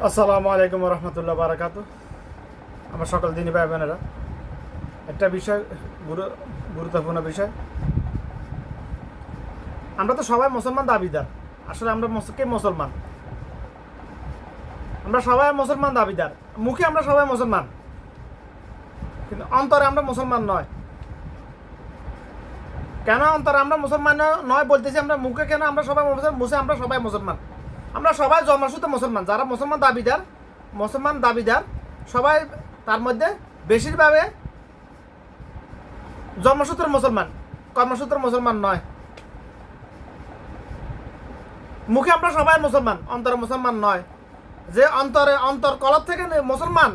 আসসালামু আলাইকুম রহমতুল্লাহ বারাকাত। আমার সকল দিনই ভাই বোনেরা, একটা বিষয় গুরু- গুরুত্বপূর্ণ বিষয়। আমরা তো সবাই মুসলমান দাবিদার। আসলে আমরা মুস- কে মুসলমান? আমরা সবাই মুসলমান দাবিদার। মুখে আমরা সবাই মুসলমান। কিন্তু অন্তরে আমরা মুসলমান নয়। কেন অন্তরে আমরা মুসলমান নয় বলতেছি আমরা মুখে কেন আমরা সবাই মুসলমান? মুখে আমরা সবাই মুসলমান। আমরা সবাই জন্মসূত্রে মুসলমান, যারা মুসলমান দাবিদার মুসলমান দাবিদার, সবাই তার মধ্যে বেশিরভাগে জন্মসূত্রের মুসলমান কর্মসূত্রের মুসলমান নয়। মুখে আমরা সবাই মুসলমান, অন্তরে মুসলমান নয়। যে অন্তরে, অন্তর কলব থেকে মুসলমান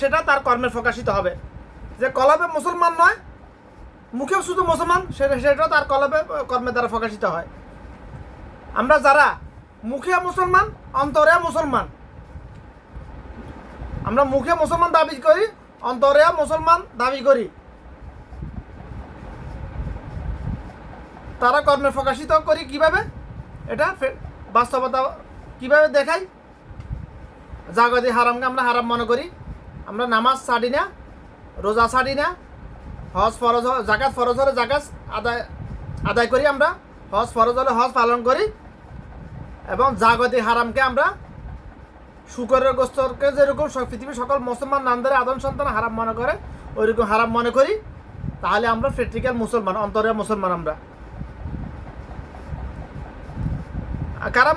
সেটা তার কর্মে প্রকাশিত হবে। যে কলবে মুসলমান নয়, মুখেও শুধু মুসলমান সেটা তার কলবে, কর্মের দ্বারা প্রকাশিত হয়। আমরা যারা মুখে মুসলমান, অন্তরে মুসলমান। আমরা মুখে মুসলমান দাবি করি, অন্তরে মুসলমান দাবি করি। তারা কর্মে প্রকাশিত করি কীভাবে? এটা বাস্তবতা কীভাবে দেখাই? জাগতি হারামকে আমরা হারাম মনে করি। আমরা নামাজ ছাড়ি না, রোজা ছাড়ি না। হজ ফরজ জাকাত ফরজ হলে জাকাত আদায় আদায় করি আমরা। হজ ফরজ হলে হজ পালন করি। এবং জাগতিক হারামকে আমরা শুকরের গোস্তরকে যেরকম সব পৃথিবীর সকল মুসলমান নামদারে আদম সন্তান হারাম মনে করে, ওইরকম হারাম মনে করি, তাহলে আমরা প্র্যাকটিক্যাল মুসলমান অন্তরে মুসলমান আমরা। কারা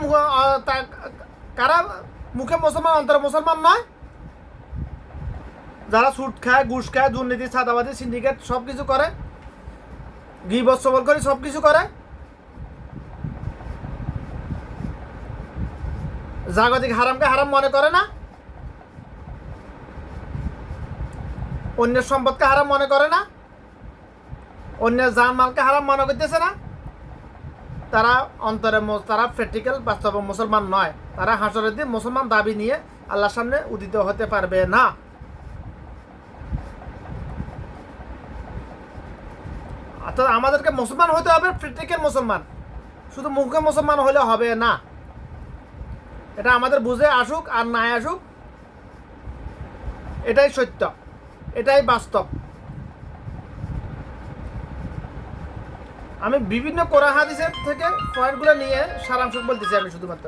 কারা মুখে মুসলমান, অন্তরে মুসলমান নয়? যারা সুট খায়, ঘুষ খায়, দুর্নীতি ছাদাবাদী সিন্ডিকেট সব কিছু করে, গিবত সবল করে সব কিছু করে জাগতিক হারামকে হারাম মনে করে না? অন্যের সম্পদকে হারাম মনে করে না? অন্যের জান মালকে হারাম মনে করতেছে না? তারা অন্তরে তারা প্র্যাকটিক্যাল বাস্তব মুসলমান নয়। তারা হাসরের দিন মুসলমান দাবি নিয়ে আল্লাহর সামনে উদিত হতে পারবে না। আমাদেরকে মুসলমান হতে হবে প্র্যাকটিক্যাল মুসলমান। শুধু মুখে মুসলমান হলে হবে না। এটা আমাদের বুঝে আসুক আর না আসুক, এটাই সত্য, এটাই বাস্তব। আমি বিভিন্ন কোরআন হাদিসের থেকে পয়েন্টগুলো নিয়ে সারাংশ বলতেছি আমি শুধুমাত্র।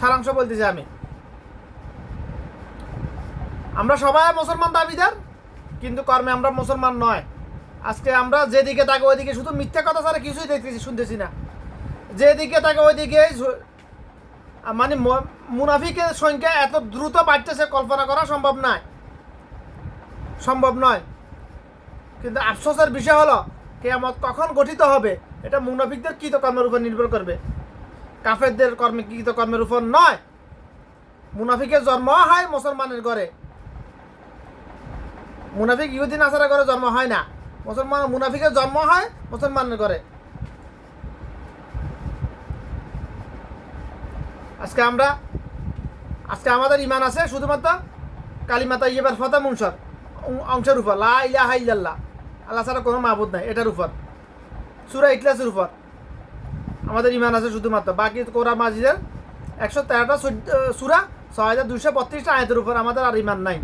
সারাংশ বলতেছি আমি। আমরা সবাই মুসলমান দাবিদার, কিন্তু কর্মে আমরা মুসলমান নয়। আজকে আমরা যেদিকে তাকে ওইদিকে শুধু মিথ্যা কথা ছাড়া কিছুই দেখতেছি, শুনতেছি না। যেদিকে তাকে ওইদিকে মানে মুনাফিকের সংখ্যা এত দ্রুত বাড়তেছে কল্পনা করা সম্ভব নয়। সম্ভব নয়। কিন্তু আফসোসের বিষয় হলো, কেয়ামত কখন গঠিত হবে, এটা মুনাফিকদের কৃতকর্মের উপর নির্ভর করবে। কাফেরদের কর্মে কৃতকর্মের উপর নয়। মুনাফিকের জন্ম হয় মুসলমানের ঘরে। মুনাফিক ইহুদিন আসারা ঘরে জন্ম হয় না। মুসলমান মুনাফিকের জন্ম হয় মুসলমানের ঘরে। আজকে আমরা, আজকে আমাদের ইমান আছে শুধুমাত্র কালিমাতা ইয়েবার ফতা মুনসর অংশের উপর। লা ইলাহা ইল্লাল্লাহ। আল্লাহ ছাড়া কোনো মাহবুদ নাই, এটার উপর। সুরা ইখলাসের উপর। আমাদের ইমান আছে শুধুমাত্র। বাকি কোরআন মাজিদের একশো তেরোটা সুরা, ছয় হাজার দুশো বত্রিশটা আয়তের উপর আমাদের আর ইমান নাই।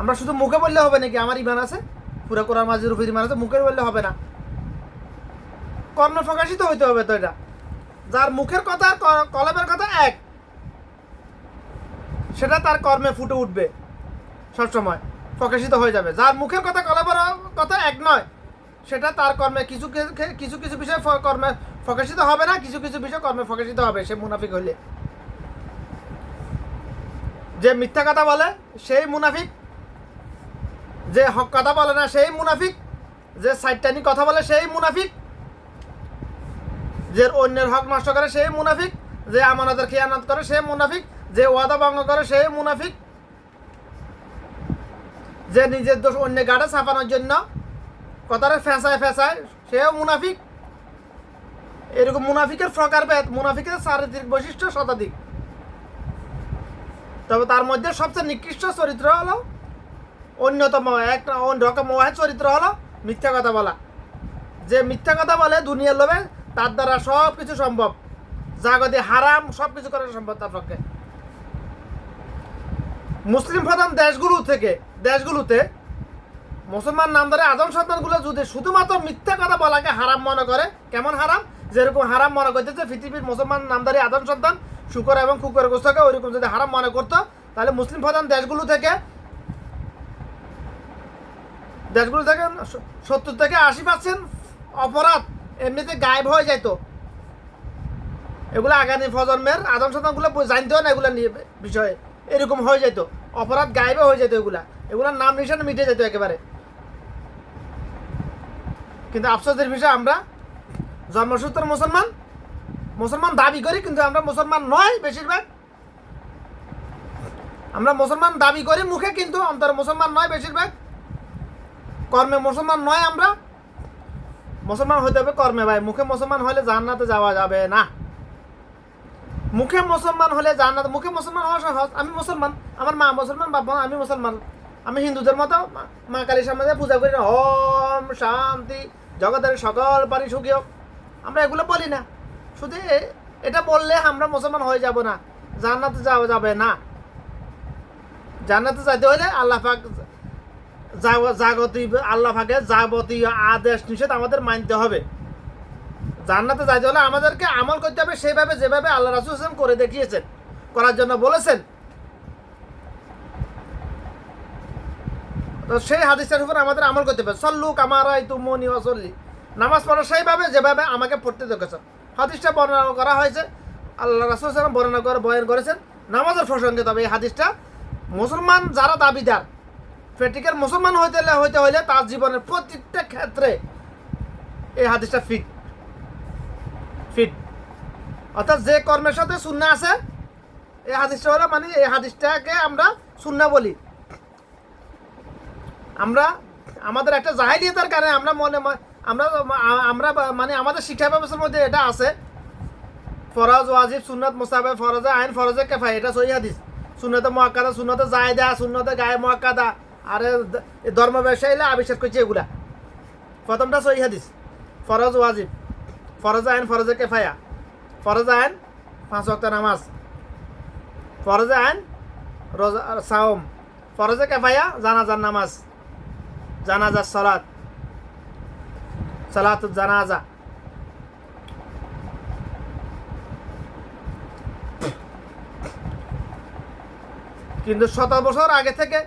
আমরা শুধু মুখে বললে হবে নাকি? আমার ইমান আছে। পুরা কোরআন মাজিদের উপর ইমান আছে, মুখে বললে হবে না। কর্ণ প্রকাশিত হইতে হবে তো এটা। যার মুখের কথা কলমের কথা এক। সেটা তার কর্মে ফুটে উঠবে সবসময়, প্রকাশিত হয়ে যাবে। যার মুখের কথা, কলমের কথা এক নয়, সেটা তার কর্মে কিছু কিছু- কিছু কিছু বিষয় কর্মে প্রকাশিত হবে না, কিছু কিছু বিষয় কর্মে প্রকাশিত হবে, সে মুনাফিক হলে যে মিথ্যা কথা বলে, সেই মুনাফিক। যে হক কথা বলে না, সেই মুনাফিক। যে সাইটানি কথা বলে, সেই মুনাফিক। যে অন্যের হক নষ্ট করে সে মুনাফিক, যে আমানতের খেয়ানত করে সে মুনাফিক, যে ওয়াদা ভঙ্গ করে সে মুনাফিক। যে নিজের দোষ অন্য গাড়ে ছাপানোর জন্য কথাটা ফেঁসায় ফেঁসায় সেও মুনাফিক। এরকম মুনাফিকের প্রকারভেদ মুনাফিকের চারিত্রিক বৈশিষ্ট্য শতাধিক। তবে তার মধ্যে সবচেয়ে নিকৃষ্ট চরিত্র হলো অন্যতম এক রকম চরিত্র হলো মিথ্যা কথা বলা। যে মিথ্যা কথা বলে দুনিয়ার লোভে তার দ্বারা সব কিছু সম্ভব। জাগতিক হারাম সব কিছু করা সম্ভব তার পক্ষে। মুসলিম প্রধান দেশগুলো থেকে, দেশগুলোতে মুসলমান নামদারে আদম সন্তানগুলো যদি শুধুমাত্র মিথ্যা কথা বলাকে হারাম মনে করে, কেমন হারাম? যেরকম হারাম মনে করতেছে পৃথিবীর মুসলমান নামদারি আদম সন্তান শুকর এবং কুকুর গোস্তকে ওইরকম যদি হারাম মনে করতো, তাহলে মুসলিম প্রধান দেশগুলো থেকে দেশগুলো থেকে সত্তর থেকে আশি পার্সেন্ট অপরাধ এমনিতে গায়েব হয়ে যেত এগুলো আগামী প্রজন্মের আদম সন্তানগুলো জানতেও না এগুলো নিয়ে বিষয়ে। এরকম হয়ে যেত অপরাধ গায়েবে হয়ে যেত এগুলা। এগুলোর নাম নিশানে মিটে যেত একেবারে। কিন্তু আফসোসের বিষয়, আমরা জন্মসূত্র মুসলমান মুসলমান দাবি করি, কিন্তু আমরা মুসলমান নয় বেশিরভাগ। আমরা মুসলমান দাবি করি মুখে, কিন্তু অন্তর মুসলমান নয় বেশিরভাগ। কর্মে মুসলমান নয় আমরা। মুসলমান হইতে হবে কর্মে ভাই। মুখে মুসলমান হলে জান্নাতে যাওয়া যাবে না। মুখে মুসলমান হলে জান্নাত মুখে মুসলমান হওয়া সহজ। আমি মুসলমান। আমার মা মুসলমান, বাবা আমি মুসলমান। আমি হিন্দুদের মতো মা- কালীর সামনে পূজা করি ওম শান্তি। জগতের সকল পারি সুখী হোক। আমরা এগুলো বলি না। শুধু এটা বললে আমরা মুসলমান হয়ে যাব না। জান্নাতে যাওয়া যাবে না। জান্নাতে যাইতে হলে আল্লাহ পাক জাগতিক আল্লাহ পাকে যাবতীয় আদেশ নিষেধ আমাদের মানতে হবে। জান্নাতে যাইতে হলে আমাদেরকে আমল করতে হবে সেইভাবে যেভাবে আল্লাহ রাসুল ইসলাম করে দেখিয়েছেন। করার জন্য বলেছেন। তো সেই হাদিসের উপর আমাদের আমল করতে হবে। সল্লু কামারাই তুমনি ওসল্লি নামাজ পড়া সেইভাবে যেভাবে আমাকে পড়তে দেখেছ হাদিসটা বর্ণনা করা হয়েছে। আল্লাহ রাসুল ইসলাম বর্ণনা করে বয়ান করেছেন। নামাজের প্রসঙ্গে তবে এই হাদিসটা মুসলমান যারা দাবিদার ফেটিকের মুসলমান হইতে হইতে হইলে তার জীবনের প্রত্যেকটা ক্ষেত্রে এই হাদিসটা ফিট ফিট অর্থাৎ যে কর্মের সাথে শূন্য আছে, এই হাদিসটা হলো মানে এই হাদিসটাকে আমরা শূন্য বলি। আমরা আমাদের একটা জাহিলিয়তের কারণে আমরা মনে আমরা আমরা মানে আমাদের শিক্ষা ব্যবস্থার মধ্যে এটা আছে। ফরজ, ওয়াজিব, সুন্নত মুসাবে ফরজে আইন, ফরজে কেফাই এটা সহি হাদিস। সুন্নতে মহাক্কাদা সুন্নতে জায়দা সুন্নতে গায়ে মহাক্কাদা আর ধর্ম ব্যবসায়ীরা আবিষ্কার করছে এগুলা। প্রথমটা সহি হাদিস। ফরজ ওয়াজিব। ফরজ আইন, ফরজে কেফায়া। ফরজ আইন, পাঁচ ওয়াক্ত নামাজ। ফরজ আইন, রোজা সাওম। ফরজে কেফায়া, জানাজার নামাজ। জানাজার সালাত। সালাত জানাজা। কিন্তু শত বছর আগে থেকে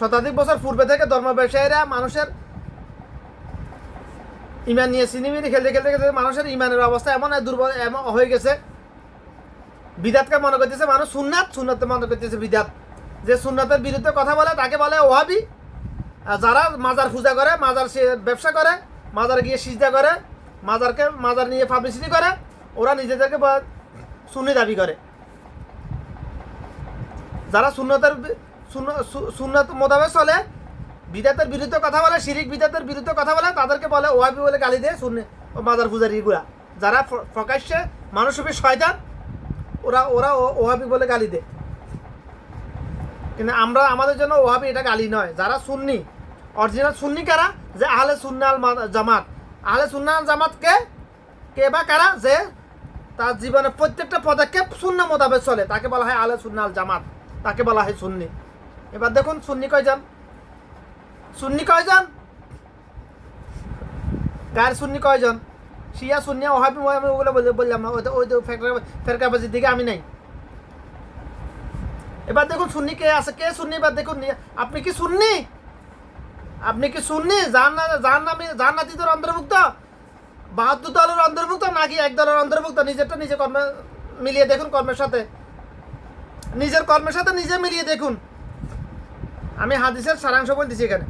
শতাধিক বছর পূর্বে থেকে ধর্ম ব্যবসায়ীরা মানুষের ইমান নিয়ে সিনেমিনি খেলতে খেলতে খেলতে মানুষের ইমানের অবস্থা এমন দুর্বল, এমন হয়ে গেছে। বিদাতকে মনে করতেছে মানুষ সুন্নাত সুন্নাতে মনে করতেছে বিদাত। যে সুন্নাতের বিরুদ্ধে কথা বলে, তাকে বলে ওহাবি যারা মাজার পূজা করে, মাজার সে- ব্যবসা করে, মাজার গিয়ে সিজদা করে, মাজারকে, মাজার নিয়ে পাবলিসিটি করে, ওরা নিজেদেরকে সুন্নি দাবি করে। যারা সুন্নতের সুন্নত মোতাবেক চলে। বিদাতের বিরুদ্ধে কথা বলে, শিরিক বিদাতের বিরুদ্ধে কথা বলে, তাদেরকে বলে ওয়াবি বলে গালি দেয় শুনে মাজার পূজারিগুলা যারা প্র- প্রকাশ্যে মানুষের শয়তান, ওরা ওরা ওহাবি বলে গালি দেয়। কিন্তু আমরা আমাদের জন্য ওহাবি এটা গালি নয়। যারা সুন্নি, অরিজিনাল সুন্নি কারা? যে আহলে সুন্নাল জামাত। আহলে সুন্নাল জামাত কে? বা কারা? যে তার জীবনে প্রত্যেকটা পদক্ষেপ শূন্য মোতাবেক চলে। তাকে বলা হয় আহলে সুন্নাল জামাত। তাকে বলা হয় সুন্নি। এবার দেখুন, সুন্নি কয়জন? সুন্নি কয়জন? গায়ের সুন্নি কয়জন? শিয়া, সুন্নি, ওহাবি আমি ওগুলো বলে- বললাম না। ওই ফেরকাবাজির দিকে আমি নাই। এবার দেখুন, সুন্নি কে আছে? কে সুন্নি? এবার দেখুন আপনি কি সুন্নি? আপনি কি সুন্নি? জান না জান নামি জান্নাতীদের অন্তর্ভুক্ত? বাহাত্তর দলের অন্তর্ভুক্ত নাকি এক দলের অন্তর্ভুক্ত? নিজেরটা নিজে কর্মে মিলিয়ে দেখুন কর্মের সাথে। নিজের কর্মের সাথে নিজে মিলিয়ে দেখুন। আমি হাদিসের সারাংশ বলতেছি এখানে।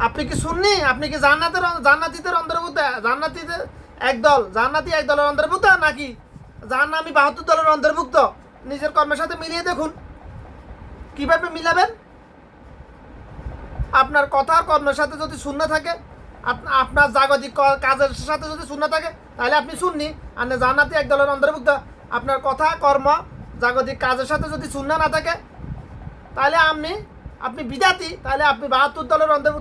আপনি কি শুননি আপনি কি জান্নাতের জান্নাতীদের অন্তর্ভুক্ত? জান্নাতীদের একদল, জান্নাতি এক দলের অন্তর্ভুক্ত নাকি জাহান্নামী বাহাত্তর দলের অন্তর্ভুক্ত? নিজের কর্মের সাথে মিলিয়ে দেখুন। কীভাবে মিলাবেন? আপনার কথা কর্মের সাথে যদি শূন্য থাকে, আপ- আপনার জাগতিক কাজের সাথে যদি শূন্য থাকে, তাহলে আপনি শুননি আর জান্নাতি এক দলের অন্তর্ভুক্ত। আপনার কথা, কর্ম, জাগতিক কাজের সাথে যদি শূন্য না থাকে, তাহলে আপনি আপনি বিদাতি, তাহলে আপনি বাহাত্তর দলের অন্তর্ভুক্ত